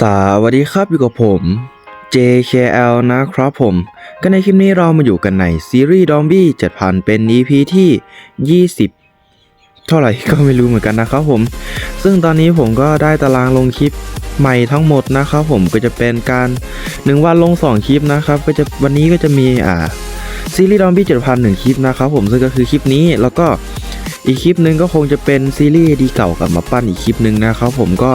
สวัสดีครับอยู่กับผม JKL นะครับผม ก็ในคลิปนี้เรามาอยู่กันในซีรีส์ดอมบี้7,000 เป็น EP ที่ 20 เท่าไหร่ก็ไม่รู้เหมือนกันนะครับผม ซึ่งตอนนี้ผมก็ได้ตารางลงคลิปใหม่ทั้งหมดนะครับผมก็จะเป็นการ1วันลง 2 คลิปนะครับ ก็จะวันนี้ก็จะมีอ่าซีรีส์ดอมบี้7,000หนึ่งคลิปนะครับผมซึ่งก็คือคลิปนี้แล้วก็ อีกคลิปหนึ่งก็คงจะเป็นซีรีส์ดีเก่ากลับมาปั้นอีกคลิปหนึ่งนะครับผมก็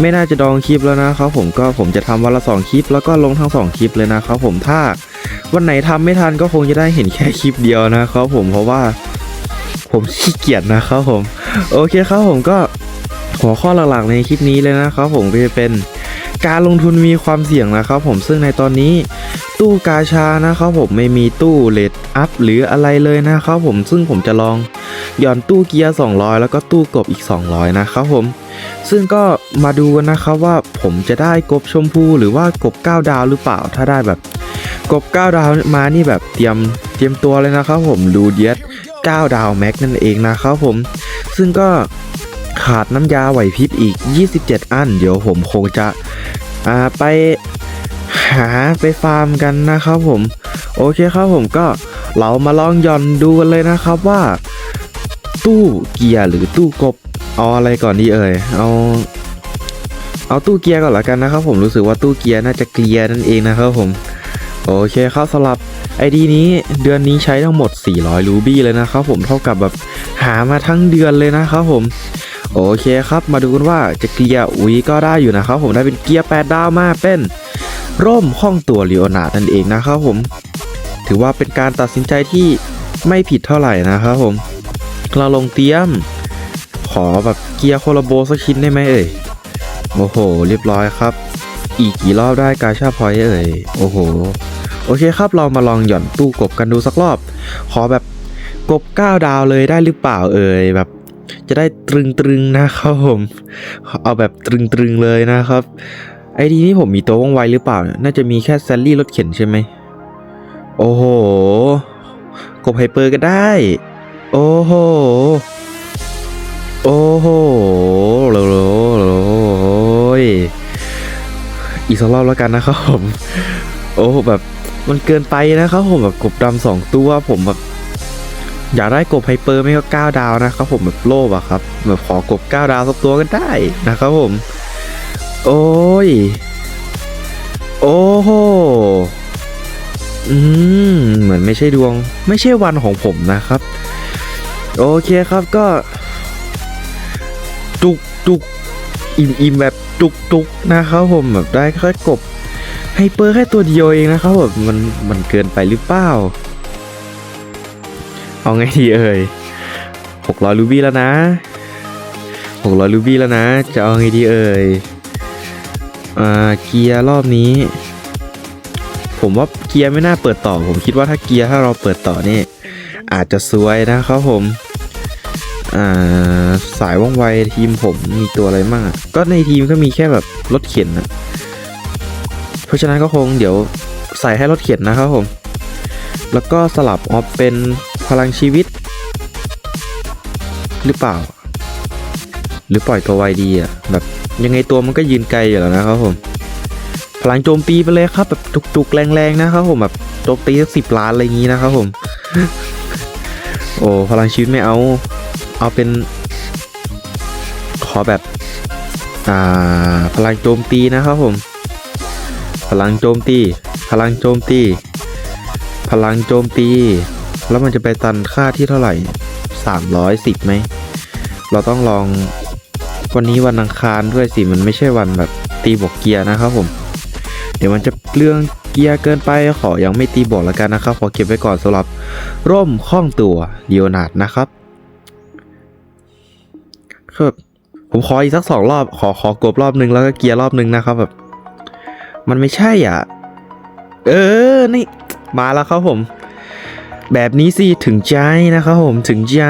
ไม่น่าจะดองคลิปแล้วนะครับผมก็ผมจะทำวันละ 2 คลิป แล้วก็ลงทั้ง 2 คลิปเลยนะครับผมถ้าวันไหนทำไม่ทันก็คงจะได้เห็นแค่คลิปเดียวนะครับผมเพราะว่าผมขี้เกียจนะครับผมโอเคครับผมก็หัวข้อหลักๆในคลิปนี้เลยนะครับผมก็จะเป็นการลงทุนมีความเสี่ยงนะครับผมซึ่งในตอนนี้ตู้กาชานะครับผมไม่มีตู้เลดอัพหรืออะไรเลยนะครับผมซึ่งผมจะลอง หย่อนตู้เกียร์ 200 แล้วก็ตู้กบอีก 200 นะครับผม ซึ่งก็มาดูกันนะครับว่าผมจะได้กบชมพูหรือว่ากบ 9 ดาวหรือเปล่า ถ้าได้แบบกบ 9 ดาวมานี่แบบเตรียมเตรียมตัวเลยนะครับผมดูเดียด9ดาวแม็กนั่นเองนะครับผม ซึ่งก็ขาดน้ำยาไหวพริบอีก 27 อัน เดี๋ยวผมคงจะอ่าไปหาไปฟาร์มกันนะครับผม โอเคครับผมก็เรามาลองย่อนดูกันเลยนะครับว่า ตู้เกียร์หรือตู้กบเอาอะไรก่อนดีเอ่ยเอา เอาตู้เกียร์ก่อนละกันนะครับผมรู้สึกว่าตู้เกียร์น่าจะเกียร์นั่นเองนะครับผมโอเคครับสำหรับไอดีนี้เดือนนี้ใช้ทั้งหมด 400 รูบี้เลยนะครับผมเท่ากับแบบหามาทั้งเดือนเลยนะครับผมโอเคครับมาดูกันว่าจะเกียร์อุ้ยก็ได้อยู่นะครับผมได้เป็นเกียร์8ดาวมาเป็นร่มห้องตัวลีโอนาดนั่นเองนะครับผม ถือว่าเป็นการตัดสินใจที่ไม่ผิดเท่าไหร่นะครับผม เราลงเตรียม ขอแบบเกียร์โคลาโบสักชิ้นได้ไหมเอ่ย โอ้โห เรียบร้อยครับ อีกกี่รอบได้กาชาพอยเอ่ย โอ้โห โอเคครับเรามาลองหย่อนตู้กบกันดูสักรอบ ขอแบบกบ 9 ดาวเลยได้หรือเปล่าเอ่ยแบบจะได้ตรึงตรึงนะครับผม เอาแบบตรึงตรึงเลยนะครับ ไอดีนี้ผมมีตัวว่องไวหรือเปล่า น่าจะมีแค่แซลลี่รถเข็นใช่ไหม โอ้โห กบไฮเปอร์ก็ได้ โอ้โห โอ้โหโลโลโลโอ้ยอีกสักรอบแล้วกันนะครับผม โอ้แบบมันเกินไปนะครับผมแบบกบดำสองตัวผมแบบอยากได้กบไฮเปอร์ไม่ก็9ดาวนะครับผมแบบโลภอะครับแบบขอกบ9ดาวสักตัวก็ได้นะครับผม โอ้ย โอ้โหอืมเหมือนไม่ใช่ดวง ไม่ใช่วันของผมนะครับ โอเคครับก็ จุกจุกอิ่มอิ่มแบบจุกจุกนะครับผมแบบได้แค่กบไฮเปอร์แค่ตัวเดียวเองนะครับแบบมันมันเกินไปหรือเปล่า เอาไงดีเอ่ยหกร้อยรูบี้แล้วนะหกร้อยรูบี้แล้วนะ จะเอาไงดีเอ่ยอ่าเกียร์รอบนี้ ผมว่าเกียร์ไม่น่าเปิดต่อ ผมคิดว่าถ้าเกียร์ถ้าเราเปิดต่อนี่ อาจจะซวยนะครับผมาสายว่องไวทีมผมมีตัวอะไรบ้างก็ในทีมก็มีแค่แบบรถเข็นนะเพราะฉะนั้นก็คงเดี๋ยวใส่ให้รถเข็นนะครับผม แล้วก็สลับออฟเป็นพลังชีวิต หรือเปล่า หรือปล่อยตัวไวดีอะแบบยังไงตัวมันก็ยืนไกลอยู่แล้วนะครับผม พลังโจมตีไปเลยครับแบบจุกๆแรงๆนะครับผมแบบโจมตีสักสิบล้านอะไรอย่างนี้นะครับผม โอ้พลังชีวิตไม่เอา เอาเป็น ขอแบบ อ่า พลังโจมตีนะครับผม พลังโจมตี พลังโจมตี พลังโจมตี แล้วมันจะไปตันค่าที่เท่าไหร่ 310ไหม เราต้องลองวันนี้วันอังคารด้วยสิ มันไม่ใช่วันแบบตีบวกเกียร์นะครับผม เดี๋ยวมันจะเรื่อง เกียร์เกินไปขอยังไม่ตีบวกแล้วกันนะครับ ขอเก็บไว้ก่อนสำหรับร่มข้องตัวเดียวนาดนะครับคือผมขออีกสักสองรอบขอขอกบรอบหนึ่งแล้วก็เกียร์รอบหนึ่งนะครับแบบ มันไม่ใช่อะ เออนี่มาแล้วครับผม แบบนี้สิถึงใจนะครับผมถึงใจ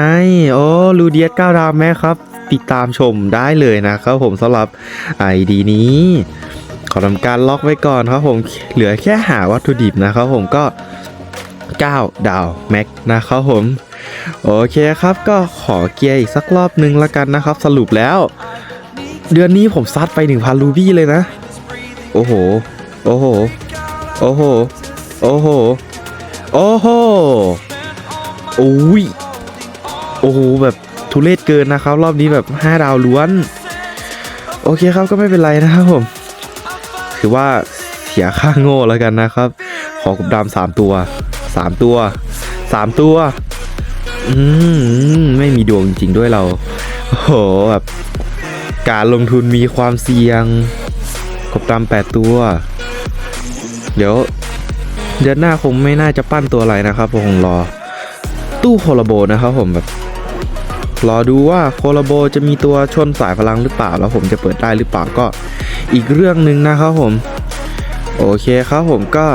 โอ้ลูเดียสเก้าดาวแม่ครับ ติดตามชมได้เลยนะครับผมสำหรับไอดีนี้ ขอทำการล็อกไว้ก่อนครับผมเหลือแค่หาวัตถุดิบนะครับผมก็ 9 ดาวแม็กนะครับผมโอเคครับก็ขอเกียร์อีกสักรอบหนึ่งละกันนะครับ สรุปแล้ว เดือนนี้ผมซัดไป 1,000 รูบี้เลยนะ โอ้โห โอ้โห โอ้โห โอ้โห โอ้โหโอ้ยโอ้โหแบบทุเรศเกินนะครับ รอบนี้แบบ 5 ดาวล้วน โอเคครับก็ไม่เป็นไรนะครับผม ถือว่าเสียค่าโง่แล้วกันนะครับ ขอกบดำสามตัวสามตัวสามตัว อืมไม่มีดวงจริงๆด้วยเรา โอ้โหแบบการลงทุนมีความเสี่ยง กบดำแปดตัว เดี๋ยวเดือนหน้าคงไม่น่าจะปั้นตัวอะไรนะครับผมคงรอ ตู้โคลโบนะครับผมแบบรอดูว่าโคลโบจะมีตัวชนสายพลังหรือเปล่า แล้วผมจะเปิดได้หรือเปล่าก็ อีกเรื่องหนึ่งนะครับผม โอเคครับผมก็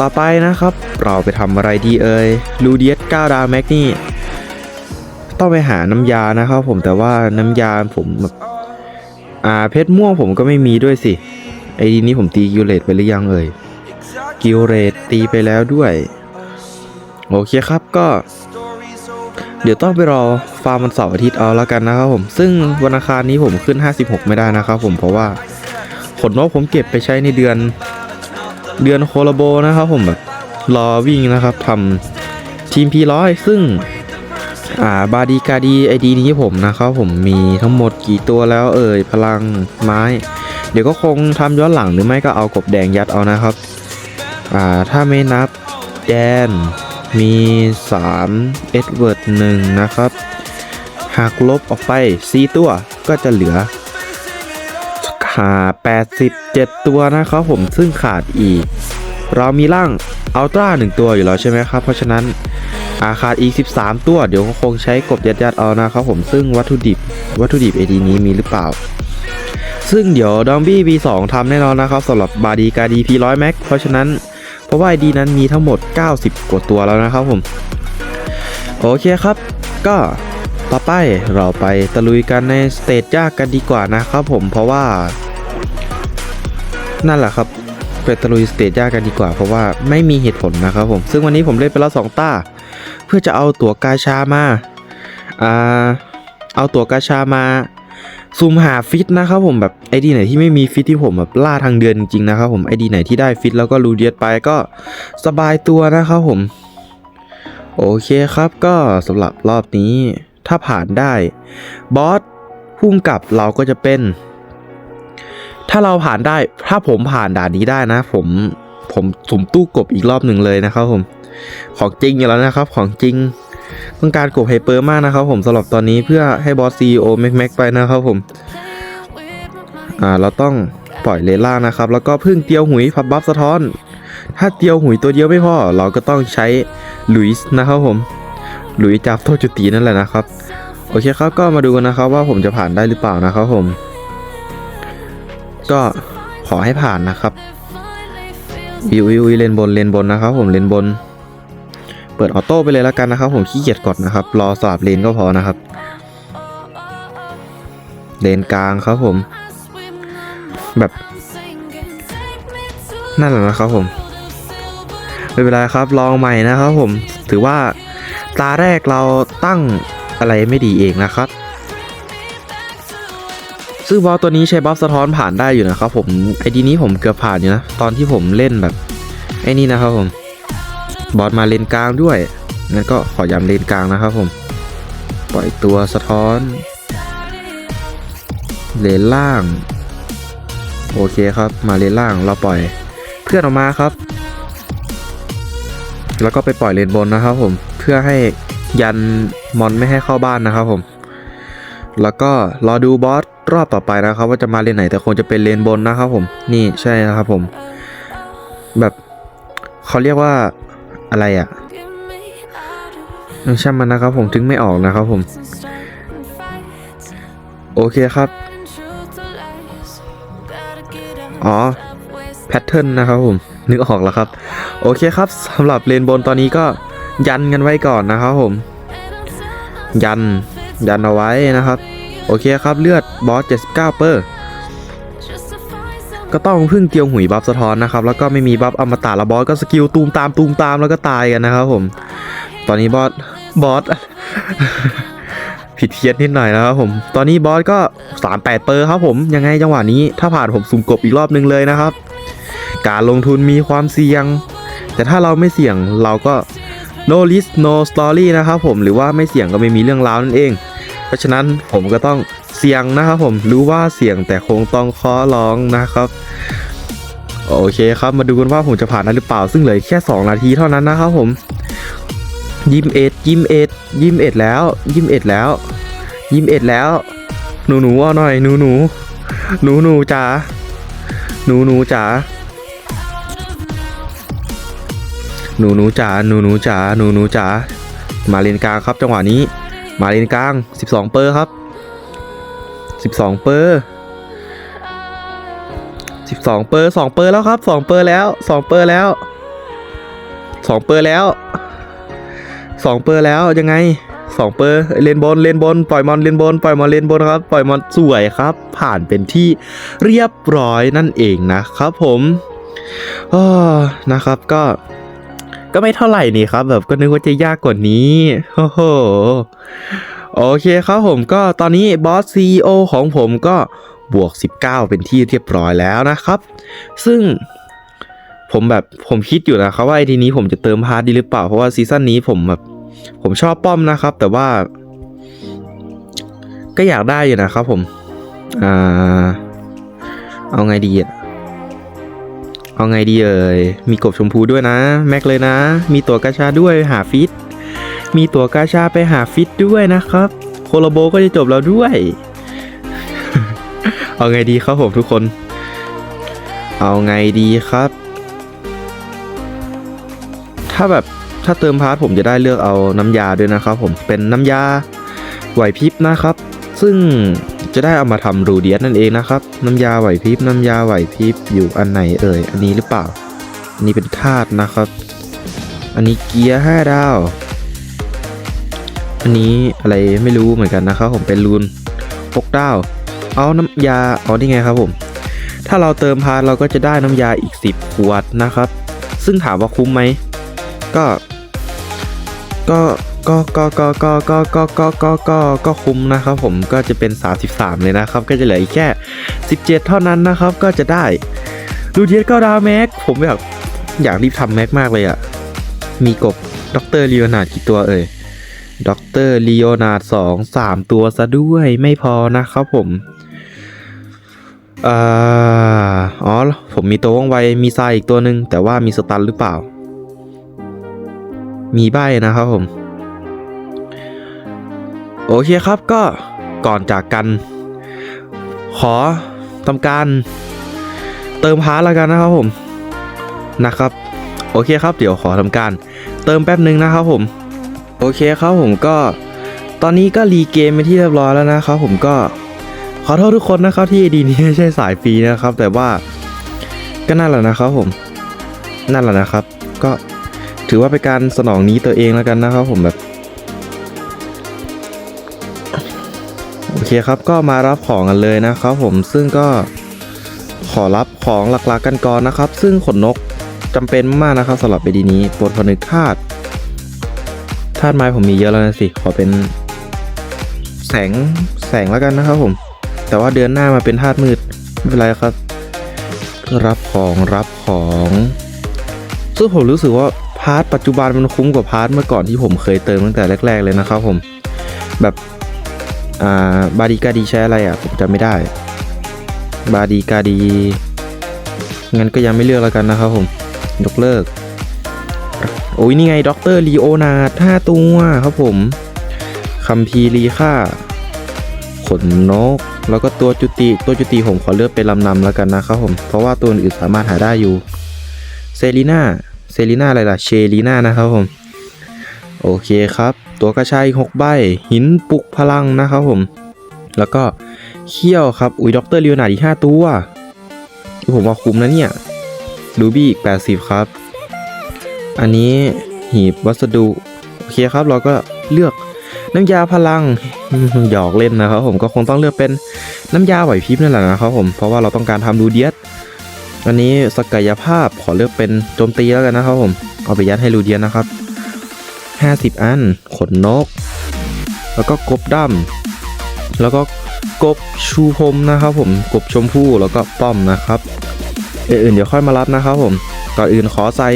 ต่อไปนะครับ เราไปทำอะไรดีเอ่ยลูเดียส9ดาวแม็กนี่ ต้องไปหาน้ำยานะครับผมแต่ว่าน้ำยาผมแบบอ่าเพชรม่วงผมก็ไม่มีด้วยสิ ไอ้ดีนี้ผมตีกิลเลตไปหรือยังเอ่ยกิลเลตตีไปแล้วด้วย โอเคครับก็ เดี๋ยวต้องไปรอฟาร์มวันเสาร์อาทิตย์เอาแล้วกันนะครับผม ซึ่งวันอังคารนี้ผมขึ้น 56 ไม่ได้นะครับผมเพราะว่าขนนกผมเก็บไปใช้ในเดือน เดือนโคลาโบนะครับผมแบบรอวิ่งนะครับทำทีมพีร้อยซึ่งอ่าบาดีกาดีไอดีนี้ผมนะครับผมมีทั้งหมดกี่ตัวแล้วเอ่ยพลังไม้ เดี๋ยวก็คงทำย้อนหลังหรือไม่ก็เอากบแดงยัดเอานะครับ อ่าถ้าไม่นับแดน มี3เอ็ดเวิร์ดหนึ่งนะครับ หากลบออกไป 4 ตัวก็จะเหลือขา87 ตัวนะครับผมซึ่งขาดอีก เรามีร่างอัลตร้า1ตัวอยู่แล้วใช่ไหมครับ เพราะฉะนั้นอาขาดอีก 13 ตัว เดี๋ยวคงใช้กบยัดยัดๆเอานะครับผมซึ่งวัตถุดิบวัตถุดิบเอดีนี้มีหรือเปล่า ซึ่งเดี๋ยวดอมบี้ B2 ทำแน่นอนนะครับสำหรับบาดีการดี P100 Max เพราะฉะนั้น ราะว่า ID นั้นมีทั้งหมด 90 กว่าตัวแล้วนะครับผมโอเคครับ ก็ต่อไปเราไปตะลุยกันในสเตจยากกันดีกว่านะครับผมเพราะว่า นั่นแหละครับไปตะลุยสเตจยากกันดีกว่า เพราะว่าไม่มีเหตุผลนะครับผมซึ่งวันนี้ผมเล่นไปแล้วสองต้า เพื่อจะเอาตั๋วกาชามาอ่าเอาตั๋วกาชามา ซูมหาฟิตนะครับผมแบบไอดีไหนที่ไม่มีฟิตที่ผมแบบล่าทางเดือนจริงๆนะครับผมไอดีไหนที่ได้ฟิตแล้วก็รูเดียดไปก็สบายตัวนะครับผม โอเคครับก็สำหรับรอบนี้ ถ้าผ่านได้บอสพุ่มกับเราก็จะเป็น ถ้าเราผ่านได้ถ้าผมผ่านด่านนี้ได้นะ ผมผมสุ่มตู้กบอีกรอบหนึ่งเลยนะครับผม ของจริงอยู่แล้วนะครับ ของจริง ต้องการกบไฮเปอร์มากนะครับผมสำหรับตอนนี้เพื่อให้บอสซีโอแม็กแม็กไปนะครับผมอ่าเราต้องปล่อยเลล่านะครับ แล้วก็พึ่งเตียวหุยพับบัฟสะท้อน ถ้าเตียวหุยตัวเดียวไม่พอเราก็ต้องใช้หลุยส์นะครับผมหลุยจากโทจุตีนั่นแหละนะครับโอเคครับก็มาดูกันนะครับว่าผมจะผ่านได้หรือเปล่านะครับผม ก็ขอให้ผ่านนะครับวิววิวเลนบนเลนบนนะครับผมเลนบน เปิดออโต้ไปเลยแล้วกันนะครับ ผมขี้เกียจกดนะครับ รอสลับเลนก็พอนะครับ เลนกลางครับผม แบบนั่นแหละนะครับผมไม่เป็นไรครับลองใหม่นะครับผมถือว่าตาแรกเราตั้งอะไรไม่ดีเองนะครับ ซึ่งบอสตัวนี้ใช้บัฟสะท้อนผ่านได้อยู่นะครับผมไอดีนี้ผมเกือบผ่านอยู่นะ ตอนที่ผมเล่นแบบไอ้นี่นะครับผม บอสมาเลนกลางด้วยงั้นก็ขอย้ำเลนกลางนะครับผม ปล่อยตัวสะท้อน เลนล่าง โอเคครับ มาเลนล่างเราปล่อยเพื่อนออกมาครับ แล้วก็ไปปล่อยเลนบนนะครับผม เพื่อให้ยันมอนไม่ให้เข้าบ้านนะครับผม แล้วก็รอดูบอสรอบต่อไปนะครับ ว่าจะมาเลนไหนแต่คงจะเป็นเลนบนนะครับผม นี่ใช่นะครับผม แบบเขาเรียกว่า อะไรอะ่ะช่างมันนะครับผมถึงไม่ออกนะครับผม โอเคครับ อ๋อ แพทเทิร์นนะครับผม นึกออกแล้วครับ โอเคครับสำหรับเลนบนตอนนี้ก็ยันกันไว้ก่อนนะครับผม ยัน ยันเอาไว้นะครับ โอเคครับเลือดบอส 79 เปอร์ ก็ต้องพึ่งเตียวหุยบัฟสะท้อนนะครับ แล้วก็ไม่มีบัฟอมตะและบอสก็สกิลตูมตามตูมตามแล้วก็ตายกันนะครับผม ตอนนี้บอสบอสผิดเพี้ยนนิดหน่อยนะครับผม ตอนนี้บอสก็ 38 เปอร์ครับผมยังไงจังหวะนี้ถ้าผ่านผมสุ่มกบอีกรอบนึงเลยนะครับ การลงทุนมีความเสี่ยง แต่ถ้าเราไม่เสี่ยงเราก็ no risk no story นะครับผมหรือว่าไม่เสี่ยงก็ไม่มีเรื่องราวนั่นเอง เพราะฉะนั้นผมก็ต้อง เสียงนะครับผมรู้ว่าเสียงแต่คงต้องขอร้องนะครับ โอเคครับมาดูกันว่าผมจะผ่านได้หรือเปล่า ซึ่งเหลือแค่ 2 นาทีเท่านั้นนะครับผมยิมเอ็ดยิมเอ็ดยิมเอ็ดแล้วยิมเอ็ดแล้วยิมเอ็ดแล้วหนูหนูเอาหน่อยหนูหนูหนูหนูจ๋าหนูหนูจ๋าหนูหนูจ๋าหนูหนูจ๋าหนูหนูจ๋ามาเลนกลางครับจังหวะนี้ มาเลนกลาง 12 เปอร์ครับ 12เปอร์12เปอร์2เปอร์แล้วครับ2เปอร์แล้ว2เปอร์แล้ว2เปอร์แล้ว2เปอร์แล้วยังไง2เปอร์เลนบนเลนบนปล่อยมอนเลนบนปล่อยมอนเลนบนครับปล่อยมอนสวยครับ ผ่านเป็นที่เรียบร้อยนั่นเองนะครับผมนะครับก็ก็ไม่เท่าไหร่นี่ครับ แบบก็นึกว่าจะยากกว่านี้โอ้โห โอเคครับผมก็ตอนนี้บอส CEO ของผมก็บวก 19 เป็นที่เรียบร้อยแล้วนะครับ ซึ่งผมแบบผมคิดอยู่นะครับว่าไอทีนี้ผมจะเติมพาร์ทดีหรือเปล่า เพราะว่าซีซั่นนี้ผมแบบผมชอบป้อมนะครับ แต่ว่า ก็อยากได้อยู่นะครับผมอ่าเอาไงดีอะเอาไงดีเอ่ยมีกบชมพูด้วยนะ แม็กเลยนะ มีตัวกาชาด้วยหาฟิต มีตัวกาชาไปหาฟิตด้วยนะครับ โคโลโบก็จะจบแล้วด้วย เอาไงดีครับผมทุกคน เอาไงดีครับ ถ้าแบบถ้าเติมพาร์ทผมจะได้เลือกเอาน้ำยาด้วยนะครับผมเป็นน้ำยาไหวพริบนะครับ ซึ่งจะได้เอามาทำรูเดียสนั่นเองนะครับ น้ำยาไหวพริบน้ำยาไหวพริบอยู่อันไหนเอ่ยอันนี้หรือเปล่า อันนี้เป็นธาตุนะครับ อันนี้เกียร์ห้าดาว อันนี้อะไรไม่รู้เหมือนกันนะครับผมเป็นรูนพกดาว เอาน้ำยาเอานี่ไงครับผม ถ้าเราเติมพาร์ทเราก็จะได้น้ำยาอีก 10 ขวดนะครับ ซึ่งถามว่าคุ้มไหมก็ก็ก็ก็ก็ก็ก็ก็ก็ก็ก็ก็คุ้มนะครับผมก็จะเป็น 33 เลยนะครับ ก็จะเหลืออีกแค่ 17 เท่านั้นนะครับ ก็จะได้ลูเดียสก็ดาวแม็กผมแบบอยากรีบทำแม็กมากเลยอะ่ะมีกบด็อกเตอร์ลีโอนาร์ดกี่ตัวเอ่ย ด็อกเตอร์ลีโอนาร์ดสองสามตัวซะด้วยไม่พอนะครับผมอ่าอ๋อ ผมมีตัวว่องไว มีทรายอีกตัวหนึ่งแต่ว่ามีสตันหรือเปล่า มีใบนะครับผม โอเคครับก็ก่อนจากกัน ขอทำการเติมพาร์ทแล้วกันนะครับผม นะครับ โอเคครับ เดี๋ยวขอทำการ เติมแป๊บหนึ่งนะครับผม โอเคครับผมก็ตอนนี้ก็รีเกมไปที่เรียบร้อยแล้วนะครับผมก็ขอโทษทุกคนนะครับที่ดีนี้ไม่ใช่สายฟรีนะครับ แต่ว่าก็นั่นแหละนะครับผมนั่นแหละนะครับ ก็ถือว่าเป็นการสนองนี้ตัวเองแล้วกันนะครับผมแบบโอเคครับก็มารับของกันเลยนะครับผมซึ่งก็ขอรับของหลักๆกันก่อนนะครับ ซึ่งขนนกจำเป็นมากนะครับสำหรับไปดีนี้โปรดผนึกธาตุ ธาตุไม้ผมมีเยอะแล้วนะสิ ขอเป็น แสงแสงแล้วกันนะครับผม แต่ว่าเดือนหน้ามาเป็นธาตุมืด ไม่เป็นไรครับ รับของรับของซึ่งผมรู้สึกว่าพาร์ทปัจจุบันมันคุ้มกว่าพาร์ทเมื่อก่อนที่ผมเคยเติมตั้งแต่แรก ๆ เลยนะครับผมแบบอ่าบาดีกาดีใช้อะไรอะผมจำไม่ได้ บาดีกาดีงั้นก็ยังไม่เลือกแล้วกันนะครับผม ยกเลิก โอ้ยนี่ไงด็อกเตอร์ลีโอนาดห้าตัวครับผมคัมพีรีค่าขนนก แล้วก็ตัวจุติตัวจุติผมขอเลือกเป็นลำนำแล้วกันนะครับผม เพราะว่าตัวอื่นสามารถหาได้อยู่เซรีนาเซรีนาอะไรล่ะเชรีนานะครับผม โอเคครับ ตัวกระชายหกใบ หินปลุกพลังนะครับผม แล้วก็เขี้ยวครับ อุ้ยด็อกเตอร์ลีโอนาร์ดอีกห้าตัว ผมว่าคุ้มนะเนี่ยรูบี้อีก80ครับ อันนี้หีบวัสดุ โอเคครับเราก็เลือกน้ำยาพลังหยอกเล่นนะครับผมก็คงต้องเลือกเป็นน้ำยาไหวพริบนั่นแหละนะครับผมเพราะว่าเราต้องการทำรูเดียสอันนี้สกายภาพขอเลือกเป็นโจมตีแล้วกันนะครับผมเอาไปยัดให้รูเดียสนะครับ 50 อันขนนก แล้วก็กบดำแล้วก็กบชูพรมนะครับผมกบชมพู่แล้วก็ป้อมนะครับ อื่นๆเดี๋ยวค่อยมารับนะครับผม ก่อนอื่นขอใส่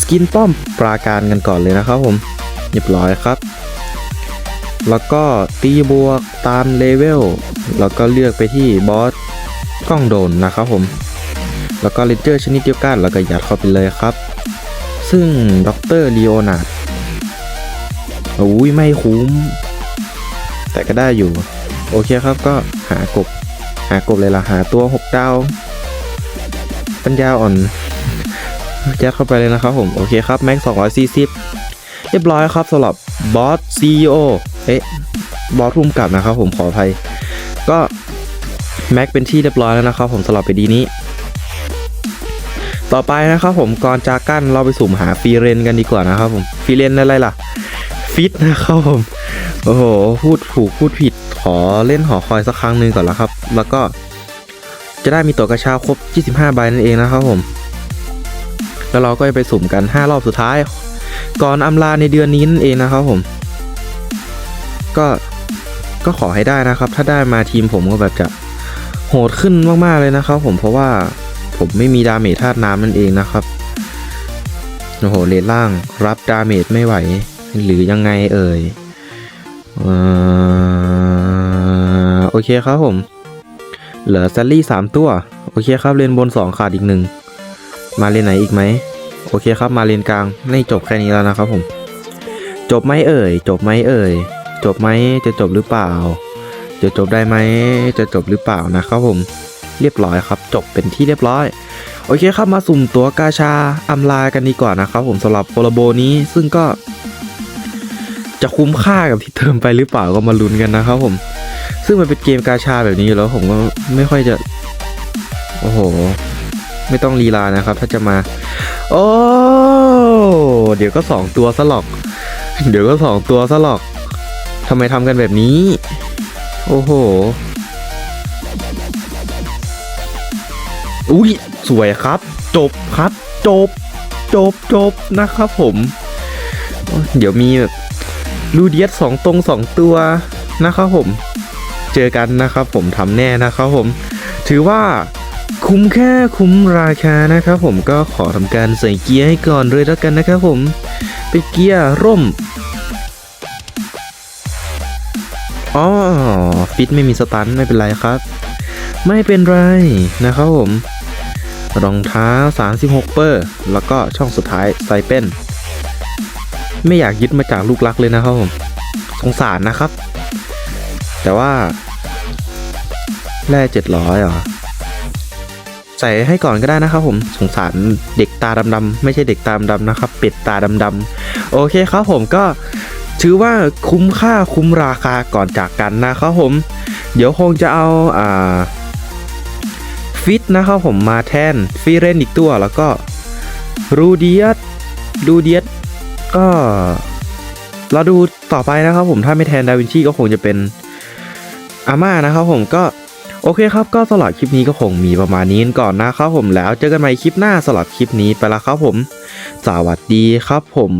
สกินป้อมปราการกันก่อนเลยนะครับผมเรียบร้อยครับ แล้วก็ตีบวกตามเลเวล แล้วก็เลือกไปที่บอสกล้องโดนนะครับผม แล้วก็เลนเจอร์ชนิดเดียวกันแล้วก็ยัดเข้าไปเลยครับ ซึ่งด็อกเตอร์ลีโอนาร์ดโอ้ยไม่คุ้ม แต่ก็ได้อยู่ โอเคครับก็หากบ หากบเลยล่ะ หาตัว 6 ดาว ปัญญาอ่อนยัดเข้าไปเลยนะครับผม โอเคครับ แม็ก 240 เรียบร้อยครับสำหรับบอสซีโอเอ๊ะบอสพุ่มกลับนะครับผมขออภัย ก็แม็กเป็นที่เรียบร้อยแล้วนะครับผมสำหรับไปดีนี้ ต่อไปนะครับผมก่อนจากกันเราไปสุ่มหาฟีเรนกันดีกว่านะครับผมฟีเรนอะไรล่ะฟิตนะครับผมโอ้โหพูดถูกพูดผิดขอเล่นหอคอยสักครั้งหนึ่งก่อนแล้วครับ แล้วก็ จะได้มีตัวกระชาครบ 25 ใบนั่นเองนะครับผม แล้วเราก็จะไปสุ่มกัน 5 รอบสุดท้าย ก่อนอำลาในเดือนนี้นั่นเองนะครับผม ก็ก็ขอให้ได้นะครับ ถ้าได้มาทีมผมก็แบบจะโหดขึ้นมากๆเลยนะครับ ผมเพราะว่าผมไม่มีดาเมจธาตุน้ำนั่นเองนะครับโอ้โหเลนล่างรับดาเมจไม่ไหว หรือยังไงเอ่ยอโอเคครับผม เหลือแซลลี่สามตัว โอเคครับเลนบนสองขาดอีกหนึ่งมาเลนไหนอีกไหมโอเคครับมาเลนกลางนี่จบแค่นี้แล้วนะครับผม จบไหมเอ่ย จบไหมเอ่ย จบไหมจะจบหรือเปล่า จะจบได้ไหมจะจบหรือเปล่านะครับผมเรียบร้อยครับ จบเป็นที่เรียบร้อย โอเคครับมาสุ่มตัวกาชาอำลากันดีกว่านะครับผมสำหรับโปรโบนี้ซึ่งก็ จะคุ้มค่ากับที่เติมไปหรือเปล่าก็มาลุ้นกันนะครับผม ซึ่งมันเป็นเกมกาชาแบบนี้อยู่แล้วผมก็ไม่ค่อยจะ โอ้โห ไม่ต้องลีลานะครับ ถ้าจะมา โอ้เดี๋ยวก็สองตัวซะหรอก เดี๋ยวก็สองตัวซะหรอกทำไมทำกันแบบนี้ โอ้โหอุ้ยสวยครับ จบครับ จบ จบจบนะครับผม เดี๋ยวมีแบบลูเดียสสองตรงสองตัวนะครับผม เจอกันนะครับ ผมทำแน่นะครับผม ถือว่าคุ้มแค่คุ้มราคานะครับ ผมก็ขอทำการใส่เกียร์ให้ก่อนเลยแล้วกันนะครับผมเป็นเกียร์ร่มอ๋อฟิตไม่มีสตันไม่เป็นไรครับ ไม่เป็นไรนะครับผมรองเท้า 36 เปอร์ แล้วก็ช่องสุดท้ายไซเป็น ไม่อยากยึดมาจากลูกรักเลยนะครับผม สงสารนะครับ แต่ว่าแร่700เหรอใส่ให้ก่อนก็ได้นะครับผมสงสารเด็กตาดำๆไม่ใช่เด็กตาดำนะครับ เป็ดตาดำๆโอเคครับผมก็ถือว่าคุ้มค่าคุ้มราคาก่อนจากกันนะครับผม เดี๋ยวคงจะเอาอ่าฟิตนะครับผมมาแทนฟีเรนอีกตัวแล้วก็รูเดียสรูเดียสก็เราดูต่อไปนะครับผมถ้าไม่แทนดาวินชีก็คงจะเป็น อาม่านะครับผมก็โอเคครับก็สลับคลิปนี้ก็คงมีประมาณนี้ก่อนนะครับผมแล้วเจอกันใหม่คลิปหน้าสลับคลิปนี้ไปละครับผม สวัสดีครับผม